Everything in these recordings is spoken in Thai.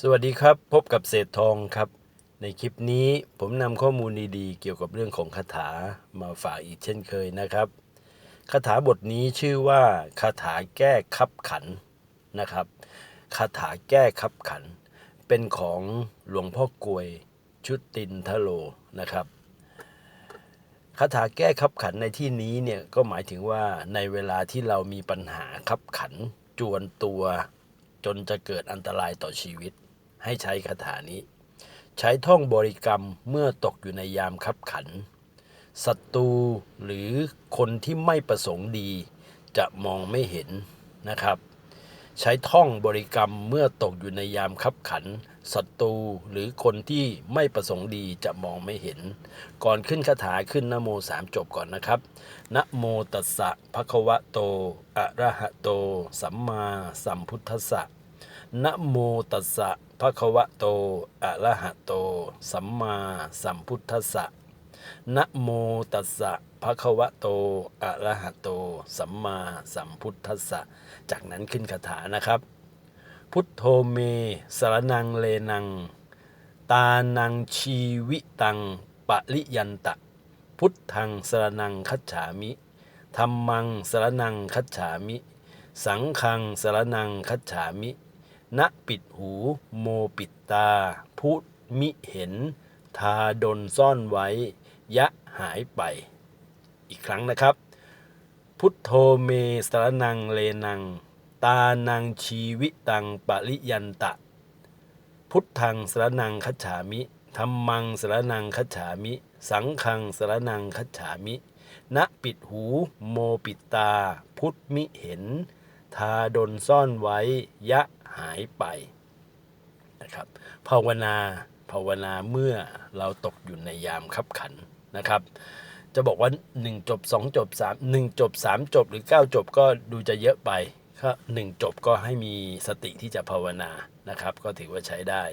สวัสดีครับ พบกับเศษทองครับ ในคลิปนี้ผมนำข้อมูลดีๆ เกี่ยวกับเรื่องของคาถามาฝากอีกเช่นเคยนะครับคาถาบทนี้ชื่อว่าคาถาแก้คับขันนะครับคาถาแก้คับขัน เป็นของหลวงพ่อกลวยชุดตินทโลนะครับคาถาแก้คับขันในที่นี้เนี่ยก็หมายถึงว่าในเวลาที่เรามีปัญหาคับขันจวนตัว จนจะเกิดอันตรายต่อชีวิต ให้ใช้คาถานี้ ใช้ท่องบริกรรมเมื่อตกอยู่ในยามคับขันศัตรูหรือคนที่ไม่ประสงค์ดี จะมองไม่เห็นนะครับ ใช้ท่องบริกรรมเมื่อตกอยู่ในยามคับขันศัตรูหรือคนที่ไม่ประสงค์ดีจะมองไม่เห็น ก่อนขึ้นคาถาขึ้นนะโมสามจบก่อนนะครับนะโมตัสสะภะคะวะโตอะระหะโต สัมมาสัมพุทธัสสะ นะโมตัสสะภะคะวะโต อะระหะโต สัมมาสัมพุทธัสสะนะโมตัสสะภะคะวะโต อะระหะโต สัมมาสัมพุทธัสสะ จากนั้นขึ้นคาถานะครับ พุทโธเม สรนังเลนัง ตานังชีวิตัง ปะริยันตะ พุทธังสรนังคัจฉามิธรรมังสรนังคัจฉามิ สังฆังสรนังคัจฉามิ ณปิดหู โมปิดตา พุมิเห็น ทาดนซ่อนไว้ ยะหายไป อีกครั้งนะครับ พุทโธเมสรนังเลนัง ตานังชีวิตังปริยันตะ พุทธังสรนังคัจฉามิธรรมังสรนังคัจฉามิ สังฆังสรนังคัจฉามิ ณปิดหู โมปิดตา พุทมิเห็น ทาดนซ่อนไว้ยะหายไปนะครับภาวนาภาวนาเมื่อเราตกอยู่ในยามคับขันนะครับ จะบอกว่า 1 จบ 2 จบ 3 1 จบ 3 จบหรือ 9 จบก็ดูจะเยอะไปก็1จบก็ให้มีสติที่จะภาวนานะครับ ก็ถือว่าใช้ได้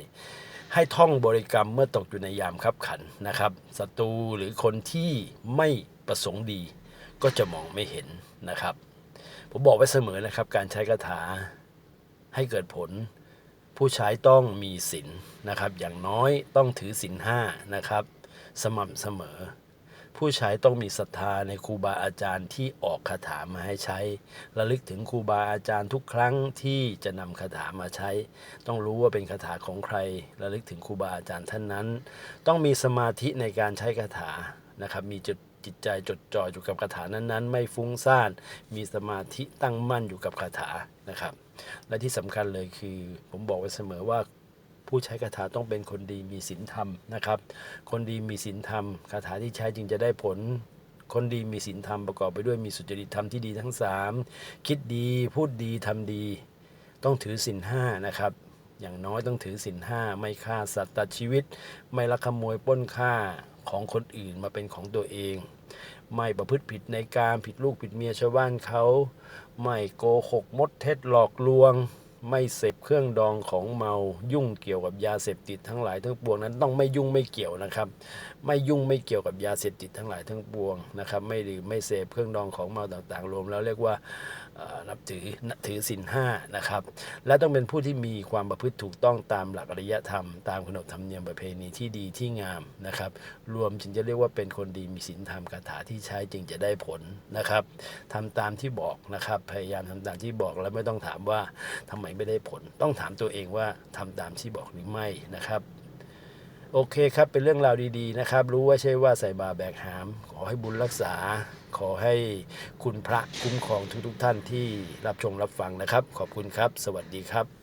ให้ท่องบริกรรมเมื่อตกอยู่ในยามคับขันนะครับศัตรูหรือคนที่ไม่ประสงค์ดี ก็จะมองไม่เห็นนะครับ ผมบอกไว้เสมอนะครับ การใช้คาถาให้เกิดผล ผู้ใช้ต้องมีศีลนะครับ อย่างน้อยต้องถือศีลห้านะครับ สม่ำเสมอ ผู้ใช้ต้องมีศรัทธาในครูบาอาจารย์ที่ออกคาถามาให้ใช้ระลึกถึงครูบาอาจารย์ทุกครั้งที่จะนำคาถามาใช้ ต้องรู้ว่าเป็นคาถาของใครระลึกถึงครูบาอาจารย์ท่านนั้น ต้องมีสมาธิในการใช้คาถานะครับ มีจุด จิตใจจดจ่ออยู่กับคาถานั้นๆ ไม่ฟุ้งซ่าน มีสมาธิตั้งมั่นอยู่กับคาถานะครับ และที่สำคัญเลยคือ ผมบอกไว้เสมอว่าผู้ใช้คาถาต้องเป็นคนดีมีศีลธรรมนะครับ คนดีมีศีลธรรมคาถาที่ใช้จึงจะได้ผลคนดีมีศีลธรรมประกอบไปด้วยมีสุจริตธรรมที่ดีทั้ง 3 คิดดีพูดดีทำดี ต้องถือศีลห้านะครับ อย่างน้อยต้องถือศีลห้าไม่ฆ่าสัตว์ตัดชีวิต ไม่ลักขโมยปล้นฆ่า ของคนอื่นมาเป็นของตัวเอง ไม่ประพฤติผิดในการผิดลูกผิดเมียชาวบ้านเขา ไม่โกหกมดเท็จหลอกลวง ไม่เสพเครื่องดองของเมายุ่งเกี่ยวกับยาเสพติดทั้งหลายทั้งปวงนั้นต้องไม่ยุ่งไม่เกี่ยวนะครับ ไม่ยุ่งไม่เกี่ยวกับยาเสพติดทั้งหลายทั้งปวงนะครับไม่ดื่มไม่เสพเครื่องดองของเมาต่างๆ รวมแล้วเรียกว่าเอ่อนับถือนับถือศีลห้านะครับและต้องเป็นผู้ที่มีความประพฤติถูกต้องตามหลักอริยธรรม ตามขนบธรรมเนียมประเพณีที่ดีที่งามนะครับรวมจึงจะเรียกว่าเป็นคนดีมีศีลธรรมคาถาที่ใช้จึงจะได้ผลนะครับทำตามที่บอกนะครับพยายามทำตามที่บอกแล้วไม่ต้องถามว่าทำไมไม่ได้ผล ต้องถามตัวเองว่าทำตามที่บอกหรือไม่นะครับโอเคครับ เป็นเรื่องราวดีๆนะครับ รู้ว่าใช่ว่าใส่บาแบกหาม ขอให้บุญรักษา ขอให้คุณพระคุ้มครองทุกๆท่านที่รับชมรับฟังนะครับ ขอบคุณครับ สวัสดีครับ